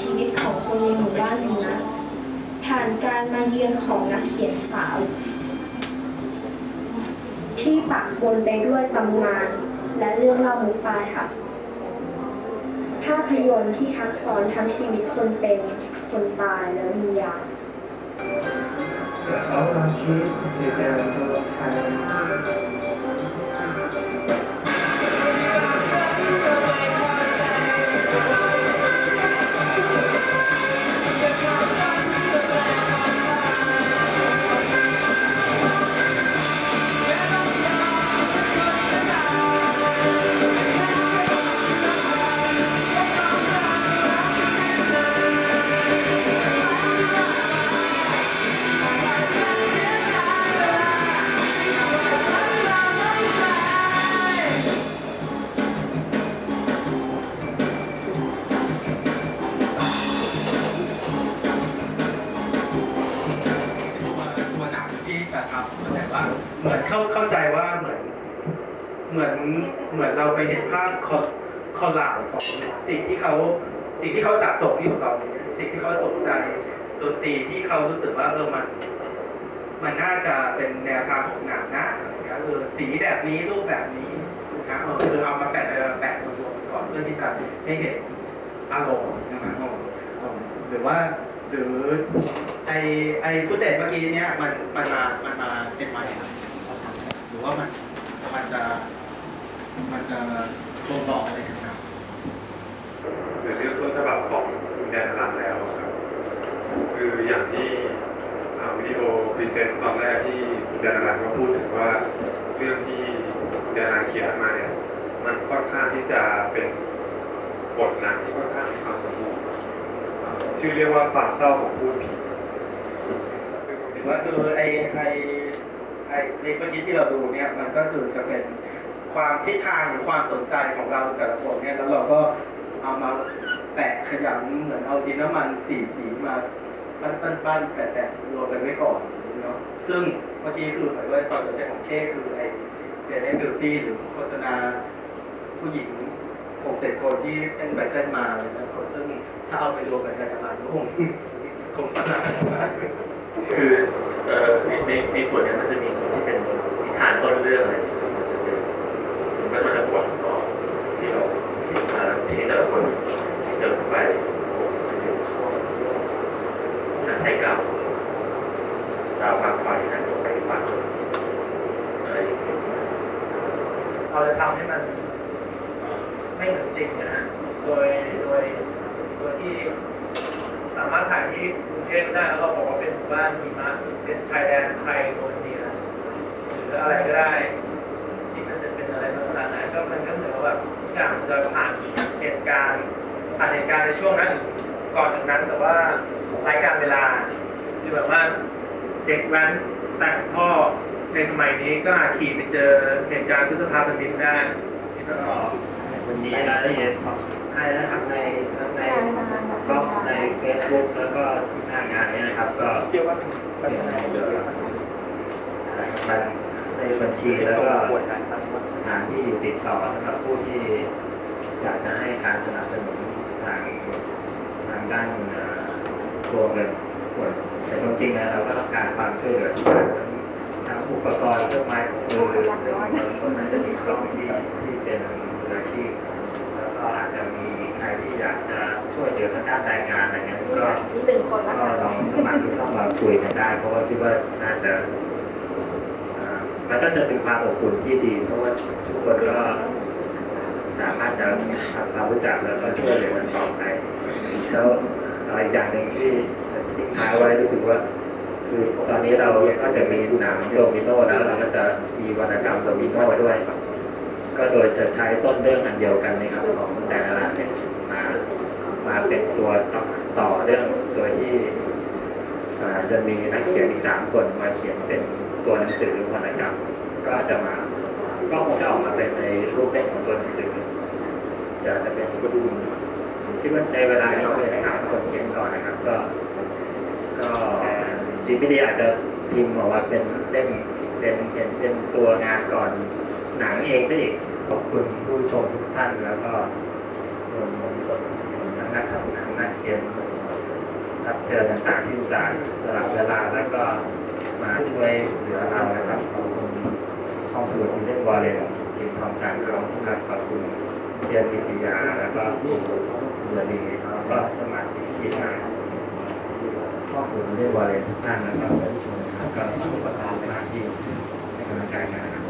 ชีวิตของคนในหมู่บ้านหิมะผ่านการมาเยือนของนักเขียนสาว ที่ปะปนไปด้วยตำนาน และเรื่องเล่ามุกปลายค่ะภาพยนตร์ที่ทับซ้อนทั้งชีวิตคนเป็นคนตายและวิญญาณแต่สองควา เหมือนเข้าเข้าใจว่าเหมือน เหมือนเหมือนเราไปเห็นภาพคอคอลลาจของสิ่งที่เขาสิ่งที่เขาสะสมอยู่กับเราเนี่ยสิ่งที่เขาสนใจดนตรีที่เขารู้สึกว่าเออมัน มันน่าจะเป็นแนวทางของหนังนะเออสีแบบนี้รูปแบบนี้นะเออคือเอามาแปะแปะรวมก่อนเพื่อที่จะให้เห็นอารมณ์นะครับหรือว่าหรือ ไอไอฟุตเตจเมื่อกี้เนี้ยมันมันมามันมาเป็นมาอย่างไรเขาทำหรือว่ามันมันจะมันจะบ่งบอกอะไรถึงหนังหรือเรื่องต้นฉบับของแดนรันแล้วครับคืออย่างที่วิดีโอพรีเซนต์ตอนแรกที่แดนรันก็พูดถึงว่าเรื่องที่แดนรันเขียนมาเนี่ยมันค่อนข้างที่จะเป็นบทหนังที่ค่อนข้างมีความสมบูรณ์ชื่อเรียกว่าความเศร้าของผู้ผี ซึ่งตรงหรืนี้อว่าคือไอไอไอคลิปเมื่อกี้ที่เราดูเนี่ยมันก็คือจะเป็นความทิศทางหรือความสนใจของเราแต่ละคนเนี่ยแล้วเราก็เอามาแปะขยำเหมือนเอาดินน้ำมันสีสีมาปั้นปั้นปั้นแปะแปะรวมกันไว้ก่อนเนาะซึ่งเมื่อกี้คือหมายว่าความสนใจของเคคือไอเจเนบิวตี้หรือโฆษณาผู้หญิงหกเจ็ดคนที่เต้นไปเต้นมาเลยนะซึ่งถ้าเอาไปรวมกันในกระดาษก็คงคงปัญหามาก คือในในในส่วนนี้มันจะมีส่วนที่เป็นนิทานต้นเรื่องอะไรอย่มันจะเป็นมันก็จะบทก่อนที่เราที่มาทีนี้แต่ละคนเดินไปจะเป็นช่วงนักไทยเก่าดาวบางไฟนักลงไปฟังอะไรอย่างเงี้ยเราจะทำให้มันไม่เหมือนจริงนะฮะโดยโดยโดยที่ สามารถถ่ายที่กรุงเทพได้แล้วเราบอกว่าเป็นหมู่บ้านหิมะเป็นชายแดนไทยโนนเนียหรืออะไรก็ได้ ที่มันจะเป็นอะไรลักษณะไหนก็มันก็เหมือนกับแบบทุกอย่างจะผ่านเหตุการณ์ผ่านเหตุการณ์ในช่วงนั้นก่อนจากนั้นแต่ว่าไร้การเวลาคือแบบว่าเด็กแว้นแต่งพ่อในสมัยนี้ก็อาจขี่ไปเจอเหตุการณ์พฤษภาธมินได้นี่ก็วันนี้รายละเอียดของให้นะครับในทั้งใน บล็อกใน Facebook แล้วก็ที่หน้างานนี้นะครับ ก็เกี่ยวกับเขียนในเรื่องในบัญชีแล้วก็สถานที่ติดต่อสำหรับผู้ที่อยากจะให้การสนับสนุนทางทางด้านตัวเงินส่วนแต่ความจริงแล้วเราก็ต้องการความช่วยเหลือทุกด้างทั้งอุปกรณ์เครื่องไม้เครื่องมือหรือคนนั้นจะมีกล้องที่ที่เป็นมืออาชีพแล้วก็อาจจะมีใครที่อยากจะ ช่วยเหลือทางด้านแรงงานอะไรเงี้ยก็หนึ่งคนละก็ลองสมัครหรือเข้ามาคุยกันได้ เพราะว่าคิดว่าน่าจะอ่ามันก็จะเป็นความอบอุ่นที่ดี เพราะว่าทุกคนก็สามารถจะทำความรู้จักแล้วก็ช่วยเหลือกันต่อไปแล้วอะไรอีกอย่างหนึ่งที่ทิ้งท้ายไว้รู้สึกว่าคือตอนนี้เราก็จะมีหนังโดมิโนแล้วเราก็จะมีวรรณกรรมโดมิโนด้วยก็โดยจะใช้ต้นเรื่องอันเดียวกันนะครับของแต่ละร้านเนี่ยมา มาเป็นตัวต่อเรื่องโดยที่จะมีนักเขียนอีกสามคนมาเขียนเป็นตัวหนังสือวรรณกรรมก็จะมาก็คงจะออกมาเป็นในรูปเล่มของตัวหนังสือจะจะเป็นก็ดูคิดว่าในเวลานี้ก็เป็นสามคนเขียนก่อนนะครับ ก็ ก็ดีไม่ดีอาจจะพิมพ์ออกมาเป็นเล่มเป็นเป็นเป็นตัวงานก่อนหนังเองซะอีกขอบคุณผู้ชมทุกท่านแล้วก็รวมถึงค นักทำงานนักเขียนรับเชิญต่างๆที่สาห์สละเวลาแล้วก็มาช่วยเหลือเรานะครับขอบคุณห้องสมุดวิลเลียมวอลเลนทีมทอมสันของสำนักขอบคุณเชียร์กิติยาแล้วก็คุณเบือดีแล้วก็สมาชิกทีมาห้องสมุดวิลเลียมวอลเลนทุกท่านนะครับและผู้ชมนะครับก็ขอบคุณมากที่ให้กำลังใจนะครับ